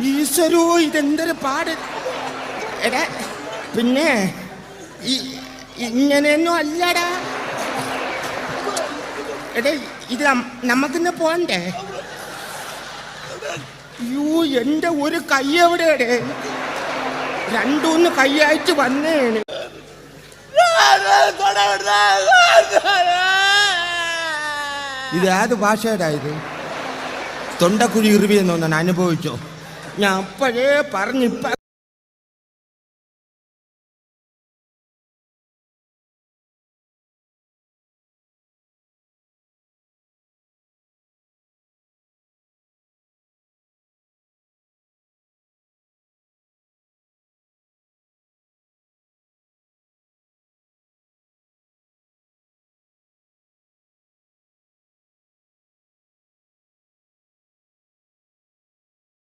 ഈശ്വരോ ഇതെന്തൊരു പാട്. എടാ പിന്നെ ഈ- ഇങ്ങനെയൊന്നും അല്ലടാ. എടാ ഇത് നമുക്കിന്ന് പോണ്ടേ? യൂ എന്റെ ഒരു കൈ എവിടെയാടേ രണ്ടൂന്ന് കൈയായിട്ട് വന്നേണ്. ഇത് ഏത് ഭാഷയുടെ ഇത്? തൊണ്ടക്കുഴി ഇറിവിയെന്നൊന്നാണ് അനുഭവിച്ചോ? ഞാൻ അപ്പോഴേ പറഞ്ഞിപ്പ